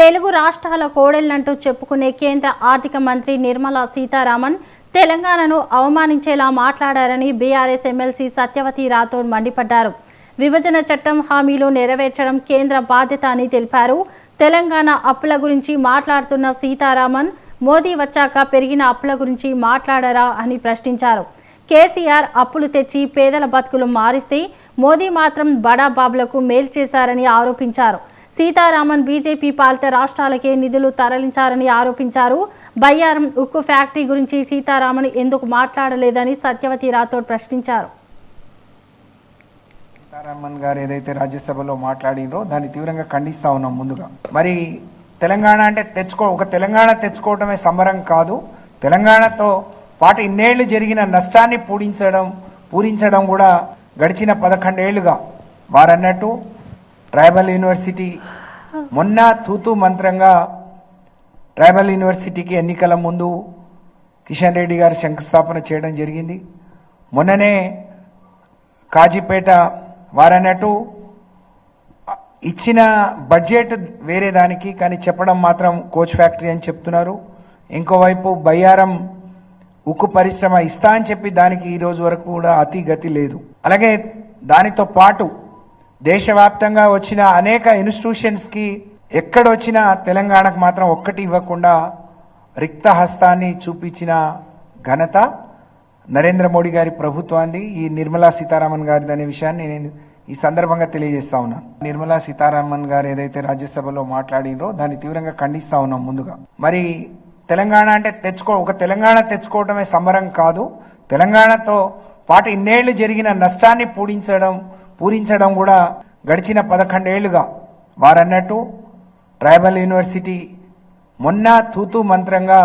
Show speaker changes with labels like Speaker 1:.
Speaker 1: తెలుగు రాష్ట్రాల కోడెల్లంటూ చెప్పుకునే కేంద్ర ఆర్థిక మంత్రి నిర్మలా సీతారామన్ తెలంగాణను అవమానించేలా మాట్లాడారని బీఆర్ఎస్ ఎమ్మెల్సీ సత్యవతి రాథోడ్ మండిపడ్డారు. విభజన చట్టం హామీలు నెరవేర్చడం కేంద్ర బాధ్యత అని తెలిపారు. తెలంగాణ అప్పుల గురించి మాట్లాడుతున్న సీతారామన్ మోదీ వచ్చాక పెరిగిన అప్పుల గురించి మాట్లాడరా అని ప్రశ్నించారు. కేసీఆర్ అప్పులు తెచ్చి పేదల బతుకులు మారిస్తే మోదీ మాత్రం బడా బాబులకు మేలు చేశారని ఆరోపించారు. సీతారామన్ బీజేపీ పాలిత రాష్ట్రాలకే నిధులు తరలించారని ఆరోపించారు. బయ్యారం ఉక్కు ఫ్యాక్టరీ గురించి సీతారామన్ ఎందుకు మాట్లాడలేదని సత్యవతి రాథోడ్ ప్రశ్నించారు.
Speaker 2: సీతారామన్ గారు ఏదైతే రాజ్యసభలో మాట్లాడినరో దాన్ని తీవ్రంగా ఖండిస్తా ఉన్నాం ముందుగా. మరి తెలంగాణ అంటే తెచ్చుకో ఒక తెలంగాణ తెచ్చుకోవటమే సంబరం కాదు. తెలంగాణతో పాటు ఇన్నేళ్ళు జరిగిన నష్టాన్ని పూడించడం పూరించడం కూడా గడిచిన పదకొండేళ్ళుగా. వారన్నట్టు ట్రైబల్ యూనివర్సిటీ. మొన్న తూతూ మంత్రంగా ట్రైబల్ యూనివర్సిటీకి ఎన్నికల ముందు కిషన్ రెడ్డి గారు శంకుస్థాపన చేయడం జరిగింది. మొన్ననే కాజీపేట వారన్నట్టు ఇచ్చిన బడ్జెట్ వేరే దానికి కానీ చెప్పడం మాత్రం కోచ్ ఫ్యాక్టరీ అని చెప్తున్నారు. ఇంకోవైపు బయ్యారం ఉక్కు పరిశ్రమ ఇస్తా అని చెప్పి దానికి ఈరోజు వరకు కూడా అతి గతి లేదు. అలాగే దానితో పాటు దేశవ్యాప్తంగా వచ్చిన అనేక ఇన్స్టిట్యూషన్స్కి ఎక్కడొచ్చినా తెలంగాణకు మాత్రం ఒక్కటి ఇవ్వకుండా రిక్త హస్తాన్ని చూపించిన ఘనత నరేంద్ర మోడీ గారి ప్రభుత్వాన్ని ఈ నిర్మలా సీతారామన్ గారిది అనే విషయాన్ని నేను ఈ సందర్భంగా తెలియజేస్తా ఉన్నాను నిర్మలా సీతారామన్ గారు ఏదైతే రాజ్యసభలో మాట్లాడినో దాన్ని తీవ్రంగా ఖండిస్తా ఉన్నాం ముందుగా. మరి తెలంగాణ అంటే తెచ్చుకో ఒక తెలంగాణ తెచ్చుకోవటమే సంబరం కాదు. తెలంగాణతో పాటు ఇన్నేళ్ళు జరిగిన నష్టాన్ని పూడించడం పూరించడం కూడా గడిచిన పదకొండేళ్ళుగా వారన్నట్టు ట్రైబల్ యూనివర్సిటీ మొన్న తూతూ మంత్రంగా